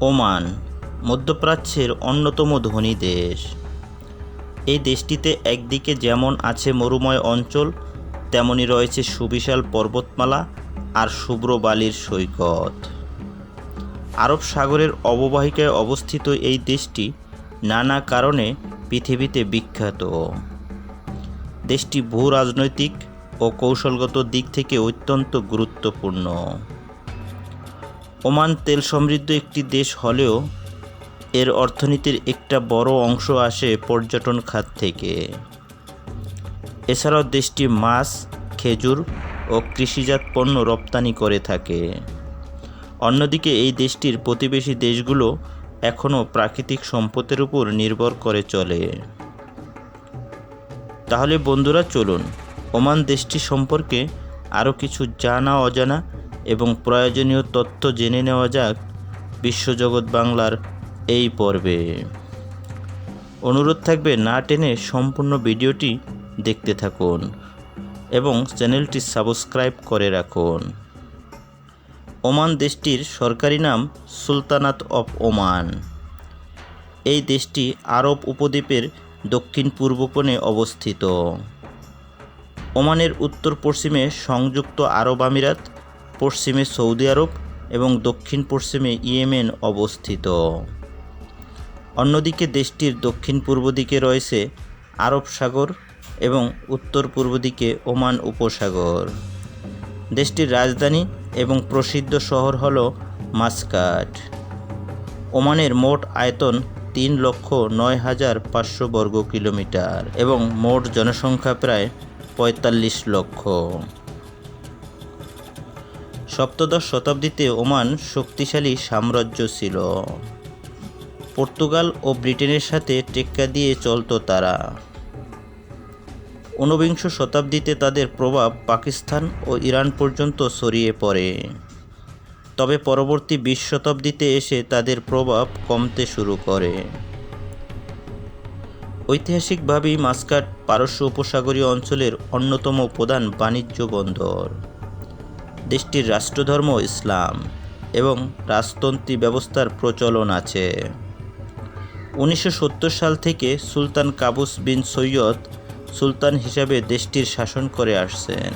Oman, মধ্যপ্রাচ্যের অন্যতম ধনী দেশ। এই দেশটিতে একদিকে যেমন আছে মরুময় অঞ্চল, তেমনি রয়েছে সুবিশাল পর্বতমালা আর শুভ্র বালির সৈকত। আরব সাগরের অববাহিকায় অবস্থিত এই দেশটি নানা কারণে পৃথিবীতে বিখ্যাত। দেশটি ভূ রাজনৈতিক ও কৌশলগত দিক থেকে অত্যন্ত গুরুত্বপূর্ণ। ওমান তেল সমৃদ্ধ একটি দেশ হলেও এর অর্থনীতির একটা বড় অংশ আসে পর্যটন খাত থেকে। এছাড়াও দেশটি মাছ, খেজুর ও কৃষিজাত পণ্য রপ্তানি করে থাকে। অন্যদিকে এই দেশটির প্রতিবেশী দেশগুলো এখনও প্রাকৃতিক সম্পদের উপর নির্ভর করে চলে। তাহলে বন্ধুরা, চলুন ওমান দেশটি সম্পর্কে আরও কিছু জানা অজানা এবং প্রয়োজনীয় তথ্য জেনে নেওয়া যাক বিশ্বজগৎ বাংলার এই পর্বে। অনুরোধ থাকবে না টেনে সম্পূর্ণ ভিডিওটি দেখতে থাকুন এবং চ্যানেলটি সাবস্ক্রাইব করে রাখুন। ওমান দেশটির সরকারি নাম সুলতানাত অফ ওমান। এই দেশটি আরব উপদ্বীপের দক্ষিণ পূর্ব কোণে অবস্থিত। ওমানের উত্তর পশ্চিমে সংযুক্ত আরব আমিরাত পশ্চিমে সৌদি আরব এবং দক্ষিণ পশ্চিমে ইয়েমেন অবস্থিত। অন্যদিকে দেশটির দক্ষিণ পূর্ব দিকে রয়েছে আরব সাগর এবং উত্তর পূর্ব দিকে ওমান উপসাগর। দেশটির রাজধানী এবং প্রসিদ্ধ শহর হল মাস্কাট। ওমানের মোট আয়তন তিন লক্ষ নয় হাজার পাঁচশো বর্গ কিলোমিটার এবং মোট জনসংখ্যা প্রায় পঁয়তাল্লিশ লক্ষ। সপ্তদশ শতাব্দীতে ওমান শক্তিশালী সাম্রাজ্য ছিল। পর্তুগাল ও ব্রিটেনের সাথে টেক্কা দিয়ে চলত তারা। ঊনবিংশ শতাব্দীতে তাদের প্রভাব পাকিস্তান ও ইরান পর্যন্ত ছড়িয়ে পড়ে। তবে পরবর্তী বিশ শতাব্দীতে এসে তাদের প্রভাব কমতে শুরু করে। ঐতিহাসিকভাবেই মাস্কাট পারস্য উপসাগরীয় অঞ্চলের অন্যতম প্রধান বাণিজ্য বন্দর। দেশটির রাষ্ট্রধর্ম ইসলাম এবং রাজতন্ত্রী ব্যবস্থার প্রচলন আছে। উনিশশো সত্তর সাল থেকে সুলতান কাবুস বিন সৈয়দ সুলতান হিসাবে দেশটির শাসন করে আসছেন।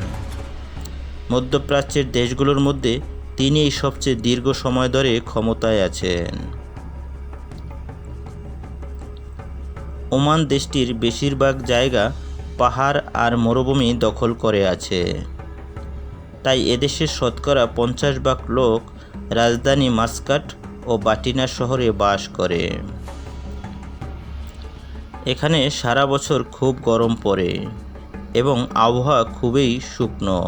মধ্যপ্রাচ্যের দেশগুলোর মধ্যে তিনিই সবচেয়ে দীর্ঘ সময় ধরে ক্ষমতায় আছেন। ওমান দেশটির বেশিরভাগ জায়গা পাহাড় আর মরুভূমি দখল করে আছে। তাই এদেশের শতকরা পঞ্চাশ ভাগ লোক রাজধানী মাস্কাট ও বাটিনা শহরে বাস করে। এখানে সারা বছর খুব গরম পড়ে এবং আবহাওয়া খুবই শুকনো।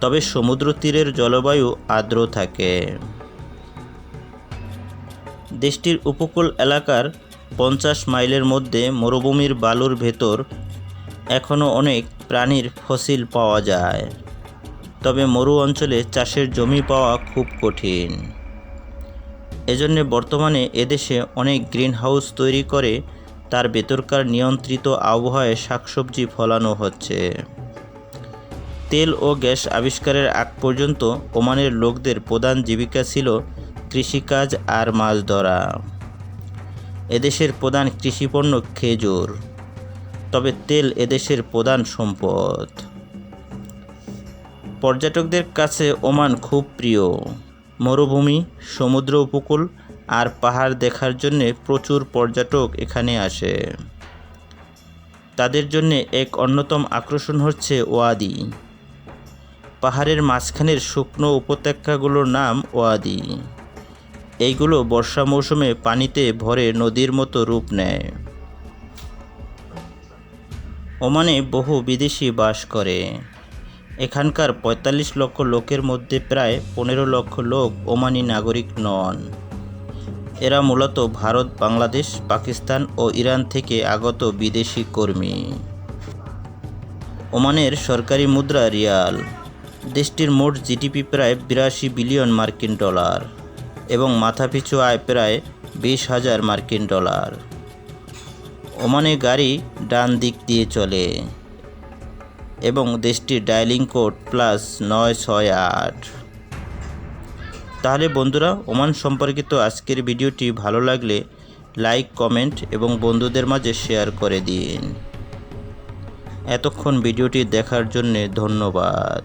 তবে সমুদ্র তীরের জলবায়ু আর্দ্র থাকে। দেশটির উপকূল এলাকার পঞ্চাশ মাইলের মধ্যে মরুভূমির বালুর ভেতর এখনও অনেক প্রাণীর ফসিল পাওয়া যায়। তবে মরু অঞ্চলে চাষের জমি পাওয়া খুব কঠিন। এজন্য বর্তমানে এদেশে অনেক গ্রিন হাউস তৈরি করে তার ভেতরকার নিয়ন্ত্রিত আবহাওয়ায় শাকসবজি ফলানো হচ্ছে। তেল ও গ্যাস আবিষ্কারের আগ পর্যন্ত ওমানের লোকদের প্রধান জীবিকা ছিল কৃষিকাজ আর মাছ ধরা। এদেশের প্রধান কৃষিপণ্য খেজুর। তবে তেল এদেশের প্রধান সম্পদ। পর্যটকদের কাছে ওমান খুব প্রিয়। মরুভূমি, সমুদ্র উপকূল আর পাহাড় দেখার জন্যে প্রচুর পর্যটক এখানে আসে। তাদের জন্যে এক অন্যতম আকর্ষণ হচ্ছে ওয়াদি। পাহাড়ের মাঝখানের শুকনো উপত্যকাগুলোর নাম ওয়াদি। এইগুলো বর্ষা মৌসুমে পানিতে ভরে নদীর মতো রূপ নেয়। ওমানে বহু বিদেশি বাস করে। এখানকার পঁয়তাল্লিশ লক্ষ লোকের মধ্যে প্রায় পনেরো লক্ষ লোক ওমানি নাগরিক নন। এরা মূলত ভারত, বাংলাদেশ, পাকিস্তান ও ইরান থেকে আগত বিদেশি কর্মী। ওমানের সরকারি মুদ্রা রিয়াল। দেশটির মোট জিডিপি প্রায় বিরাশি বিলিয়ন মার্কিন ডলার এবং মাথাপিছু আয় প্রায় বিশ হাজার মার্কিন ডলার। ওমানে গাড়ি ডান দিক দিয়ে চলে। এবং দেশটির ডায়ালিং কোড প্লাস নয় ছয় আট। তাহলে বন্ধুরা, ওমান সম্পর্কিত আজকের ভিডিওটি ভালো লাগলে লাইক, কমেন্ট এবং বন্ধুদের মাঝে শেয়ার করে দিন। এতক্ষণ ভিডিওটি দেখার জন্যে ধন্যবাদ।